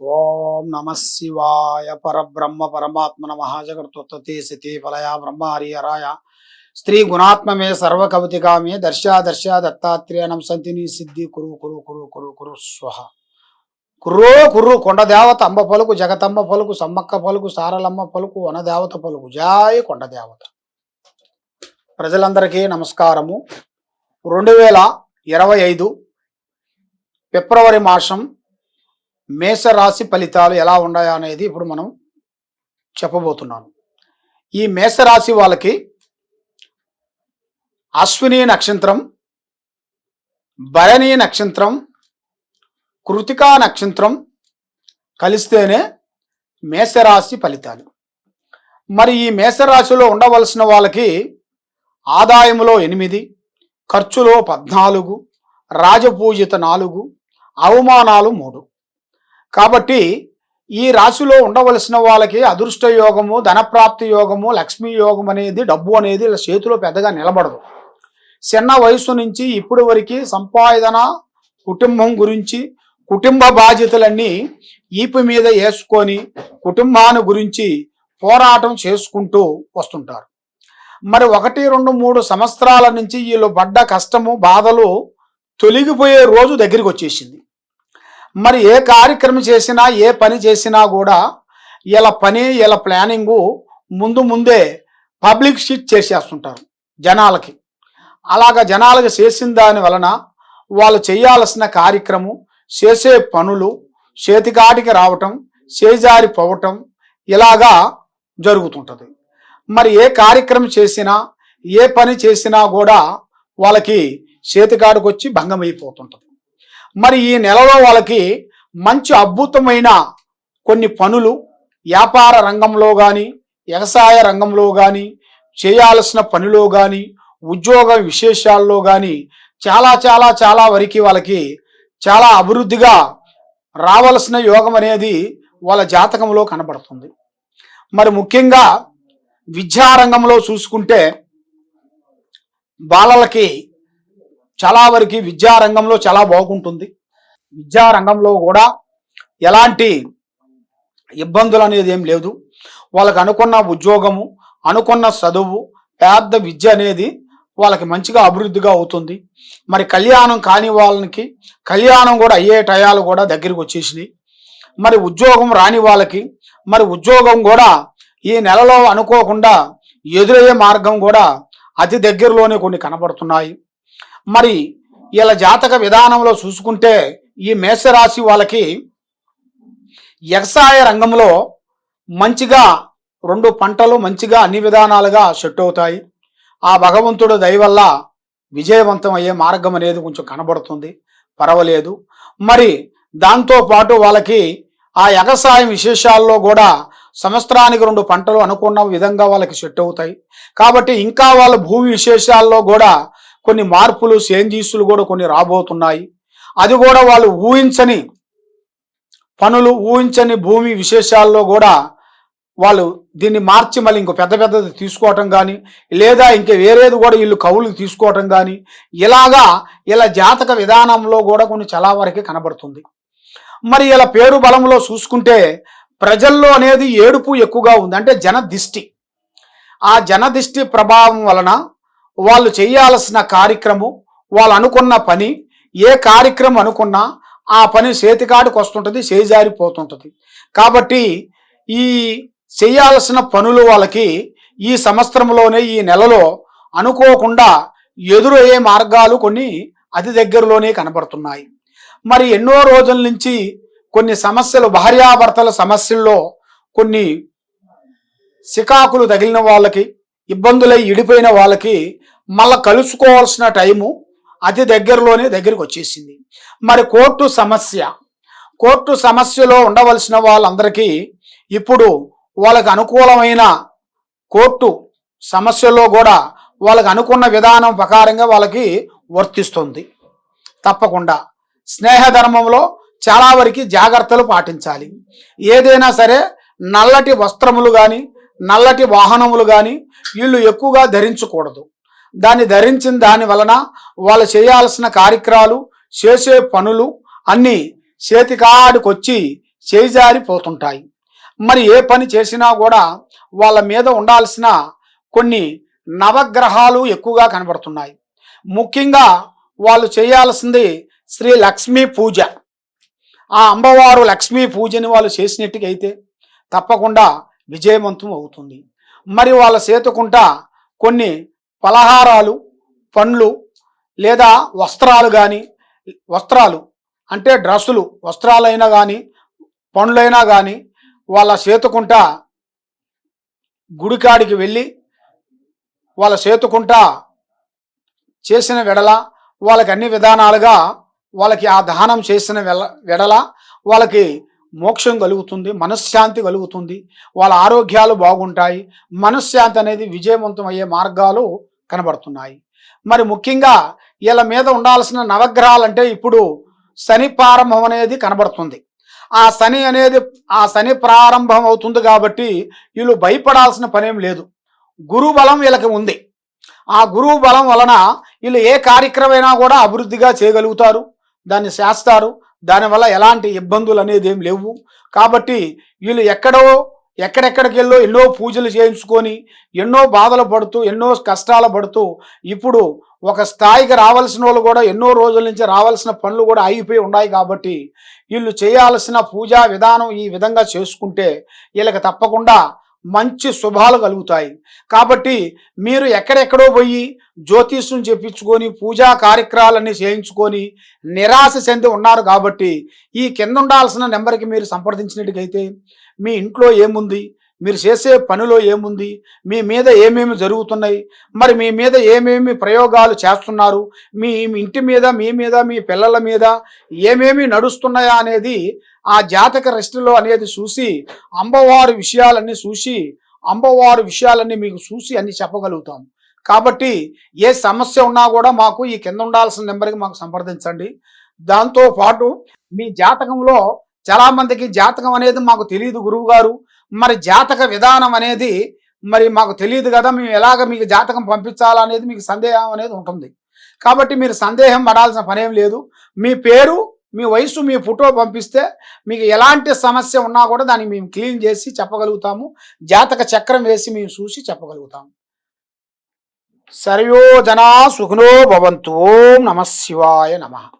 ఓం నమ శివాయ పరబ్రహ్మ పరమాత్మన మహాజగత్తే సతి ఫలయ బ్రహ్మ హరిహరాయ. స్త్రీ గుణాత్మమే సర్వకవితికామే దర్శా దర్శా దత్తాత్రేయ సంతిని సిద్ధి కురు కురు కురు కురు కురు స్వహ కుర్రో కుర్రు కొండదేవత అంబ పలుకు జగతమ్మ పలుకు సమ్మక్క పలుకు సారలమ్మ పలుకు వనదేవత పలుకు జాయ కొండదేవత ప్రజలందరికీ నమస్కారము. రెండు వేల ఇరవై ఐదు ఫిబ్రవరి మాసం మేషరాశి ఫలితాలు ఎలా ఉన్నాయా అనేది ఇప్పుడు మనం చెప్పబోతున్నాను. ఈ మేషరాశి వాళ్ళకి అశ్విని నక్షత్రం భరణి నక్షత్రం కృతికా నక్షత్రం కలిస్తేనే మేషరాశి ఫలితాలు. మరి ఈ మేషరాశిలో ఉండవలసిన వాళ్ళకి ఆదాయంలో ఎనిమిది ఖర్చులో పద్నాలుగు రాజపూజిత నాలుగు అవమానాలు మూడు. కాబట్టి ఈ రాశిలో ఉండవలసిన వాళ్ళకి అదృష్ట యోగము ధనప్రాప్తి యోగము లక్ష్మీ యోగం అనేది డబ్బు అనేది ఇలా చేతిలో పెద్దగా నిలబడదు. చిన్న వయసు నుంచి ఇప్పుడు వరకు సంపాదన కుటుంబం గురించి కుటుంబ బాధ్యతలన్నీ ఈపు మీద వేసుకొని కుటుంబాన్ని గురించి పోరాటం చేసుకుంటూ వస్తుంటారు. మరి ఒకటి రెండు మూడు సంవత్సరాల నుంచి వీళ్ళు పడ్డ కష్టము బాధలు తొలగిపోయే రోజు దగ్గరికి వచ్చేసింది. మరి ఏ కార్యక్రమం చేసినా ఏ పని చేసినా కూడా ఇలా పని ఇలా ప్లానింగు ముందు ముందే పబ్లిక్ షీట్ చేసేస్తుంటారు జనాలకి. అలాగ జనాలకి చేసిన దాని వలన వాళ్ళు చేయాల్సిన కార్యక్రమం చేసే పనులు చేతికాటికి రావటం చేజారిపోవటం ఇలాగా జరుగుతుంటుంది. మరి ఏ కార్యక్రమం చేసినా ఏ పని చేసినా కూడా వాళ్ళకి చేతికాడికి వచ్చి భంగం అయిపోతుంటుంది మరి ఈ నెలలో వాళ్ళకి మంచి అద్భుతమైన కొన్ని పనులు వ్యాపార రంగంలో కానీ వ్యవసాయ రంగంలో కానీ చేయాల్సిన పనిలో కానీ ఉద్యోగ విశేషాల్లో కానీ చాలా చాలా చాలా వరకు వాళ్ళకి చాలా అభివృద్ధిగా రావలసిన యోగం అనేది వాళ్ళ జాతకంలో కనబడుతుంది. మరి ముఖ్యంగా విద్యారంగంలో చూసుకుంటే బాలలకి చాలా వరకు విద్యారంగంలో చాలా బాగుంటుంది. విద్యారంగంలో కూడా ఎలాంటి ఇబ్బందులు అనేది ఏం లేదు. వాళ్ళకి అనుకున్న ఉద్యోగము అనుకున్న చదువు పెద్ద విద్య అనేది వాళ్ళకి మంచిగా అభివృద్ధిగా అవుతుంది. మరి కళ్యాణం కాని వాళ్ళకి కళ్యాణం కూడా అయ్యే టయాలు కూడా దగ్గరికి వచ్చేసినాయి. మరి ఉద్యోగం రాని వాళ్ళకి మరి ఉద్యోగం కూడా ఈ నెలలో అనుకోకుండా ఎదురయ్యే మార్గం కూడా అతి దగ్గరలోనే కొన్ని కనబడుతున్నాయి. మరి వీళ్ళ జాతక విధానంలో చూసుకుంటే ఈ మేషరాశి వాళ్ళకి వ్యవసాయ రంగంలో మంచిగా రెండు పంటలు మంచిగా అన్ని విధానాలుగా సెట్ అవుతాయి. ఆ భగవంతుడు దయ వల్ల విజయవంతం అయ్యే మార్గం అనేది కొంచెం కనబడుతుంది. పర్వాలేదు. మరి దాంతో పాటు వాళ్ళకి ఆ వ్యవసాయం విశేషాల్లో కూడా సంవత్సరానికి రెండు పంటలు అనుకున్న విధంగా వాళ్ళకి సెట్ అవుతాయి. కాబట్టి ఇంకా వాళ్ళ భూమి విశేషాల్లో కూడా కొన్ని మార్పులు చేంజీసులు కూడా కొన్ని రాబోతున్నాయి. అది కూడా వాళ్ళు ఊహించని పనులు ఊహించని భూమి విశేషాల్లో కూడా వాళ్ళు దీన్ని మార్చి మళ్ళీ ఇంకో పెద్ద పెద్దది తీసుకోవటం కానీ లేదా ఇంక వేరేది కూడా వీళ్ళు కవులు తీసుకోవటం కానీ ఇలాగా ఇలా జాతక విధానంలో కూడా కొన్ని చాలా వరకే కనబడుతుంది. మరి ఇలా పేరు బలంలో చూసుకుంటే ప్రజల్లో అనేది ఏడుపు ఎక్కువగా ఉంది. అంటే జన దిష్టి. ఆ జన దిష్టి ప్రభావం వలన వాళ్ళు చేయాల్సిన కార్యక్రమం వాళ్ళు అనుకున్న పని ఏ కార్యక్రమం అనుకున్నా ఆ పని చేతికాడికి వస్తుంటుంది చేజారిపోతుంటుంది. కాబట్టి ఈ చేయాల్సిన పనులు వాళ్ళకి ఈ సంవత్సరంలోనే ఈ నెలలో అనుకోకుండా ఎదురయ్యే మార్గాలు కొన్ని అతి దగ్గరలోనే కనబడుతున్నాయి. మరి ఎన్నో రోజుల నుంచి కొన్ని సమస్యలు భార్యాభర్తల సమస్యల్లో కొన్ని సికాకులు తగిలిన వాళ్ళకి ఇబ్బందులై ఇడిపోయిన వాళ్ళకి మళ్ళా కలుసుకోవాల్సిన టైము అతి దగ్గరలోనే దగ్గరికి వచ్చేసింది. మరి కోర్టు సమస్య కోర్టు సమస్యలో ఉండవలసిన వాళ్ళందరికీ ఇప్పుడు వాళ్ళకి అనుకూలమైన కోర్టు సమస్యలో కూడా వాళ్ళకి అనుకున్న విధానం ప్రకారంగా వాళ్ళకి వర్తిస్తుంది. తప్పకుండా స్నేహధర్మంలో చాలా వరకు జాగ్రత్తలు పాటించాలి. ఏదైనా సరే నల్లటి వస్త్రములు కానీ నల్లటి వాహనములు కానీ వీళ్ళు ఎక్కువగా ధరించకూడదు. దాన్ని ధరించిన దాని వలన వాళ్ళు చేయాల్సిన కార్యక్రమాలు చేసే పనులు అన్నీ చేతికాడికొచ్చి చేజారిపోతుంటాయి. మరి ఏ పని చేసినా కూడా వాళ్ళ మీద ఉండాల్సిన కొన్ని నవగ్రహాలు ఎక్కువగా కనబడుతున్నాయి. ముఖ్యంగా వాళ్ళు చేయాల్సింది శ్రీ లక్ష్మీ పూజ. ఆ అమ్మవారు లక్ష్మీ పూజని వాళ్ళు చేసినట్టుగైతే తప్పకుండా విజయవంతం అవుతుంది. మరి వాళ్ళ చేతుకుంట కొన్ని పలహారాలు పండ్లు లేదా వస్త్రాలు కానీ వస్త్రాలు అంటే డ్రస్సులు వస్త్రాలైనా కానీ పండ్లైనా కానీ వాళ్ళ చేతుకుంట గుడికాడికి వెళ్ళి వాళ్ళ చేతుకుంట చేసిన వెడల వాళ్ళకి అన్ని విధానాలుగా వాళ్ళకి ఆ దానం చేసిన వెడల వాళ్ళకి మోక్షం కలుగుతుంది మనశ్శాంతి కలుగుతుంది వాళ్ళ ఆరోగ్యాలు బాగుంటాయి మనశ్శాంతి అనేది విజయవంతం అయ్యే మార్గాలు కనబడుతున్నాయి. మరి ముఖ్యంగా వీళ్ళ మీద ఉండాల్సిన నవగ్రహాలు అంటే ఇప్పుడు శని ప్రారంభం అనేది కనబడుతుంది. ఆ శని అనేది ఆ శని ప్రారంభం అవుతుంది కాబట్టి వీళ్ళు భయపడాల్సిన పనేం లేదు. గురువు బలం వీళ్ళకి ఉంది. ఆ గురువు బలం వలన వీళ్ళు ఏ కార్యక్రమైనా కూడా అభివృద్ధిగా చేయగలుగుతారు దాన్ని చేస్తారు. దానివల్ల ఎలాంటి ఇబ్బందులు అనేది ఏం లేవు. కాబట్టి వీళ్ళు ఎక్కడో ఎక్కడెక్కడికెళ్ళో ఎన్నో పూజలు చేయించుకొని ఎన్నో బాధలు పడుతూ ఎన్నో కష్టాలు పడుతూ ఇప్పుడు ఒక స్థాయికి రావాల్సిన వాళ్ళు కూడా ఎన్నో రోజుల నుంచి రావాల్సిన పనులు కూడా ఆగిపోయి ఉన్నాయి కాబట్టి వీళ్ళు చేయాల్సిన పూజా విధానం ఈ విధంగా చేసుకుంటే వీళ్ళకి తప్పకుండా మంచి శుభాలు కలుగుతాయి. కాబట్టి మీరు ఎక్కడెక్కడో పోయి జ్యోతిష్యం చెప్పించుకొని పూజా కార్యక్రమాలన్నీ చేయించుకొని నిరాశ చెంది ఉన్నారు కాబట్టి ఈ కింద ఉండాల్సిన నెంబర్కి మీరు సంప్రదించినట్టుకైతే మీ ఇంట్లో ఏముంది? మీరు చేసే పనిలో ఏముంది? మీ మీద ఏమేమి జరుగుతున్నాయి? మరి మీ మీద ఏమేమి ప్రయోగాలు చేస్తున్నారు? మీ ఇంటి మీద మీ మీద మీ పిల్లల మీద ఏమేమి నడుస్తున్నాయా అనేది ఆ జాతక రెస్టులో అనేది చూసి అమ్మవారి విషయాలన్నీ చూసి అమ్మవారి విషయాలన్నీ మీకు చూసి అన్ని చెప్పగలుగుతాం. కాబట్టి ఏ సమస్య ఉన్నా కూడా మాకు ఈ కింద ఉండాల్సిన నెంబర్కి మాకు సంప్రదించండి. దాంతో పాటు మీ జాతకంలో చాలా మందికి జాతకం అనేది మాకు తెలియదు గురువు గారు. మరి జాతక విధానం అనేది మరి మాకు తెలియదు కదా మేము ఎలాగ మీకు జాతకం పంపించాలా అనేది మీకు సందేహం అనేది ఉంటుంది. కాబట్టి మీరు సందేహం పడాల్సిన పనేం లేదు. మీ పేరు మీ వయసు మీ ఫోటో పంపిస్తే మీకు ఎలాంటి సమస్య ఉన్నా కూడా దాన్ని మేము క్లీన్ చేసి చెప్పగలుగుతాము. జాతక చక్రం వేసి మేము చూసి చెప్పగలుగుతాము. సర్వో జనా సుఖనో భవంతు. ఓం నమ శివాయ నమః.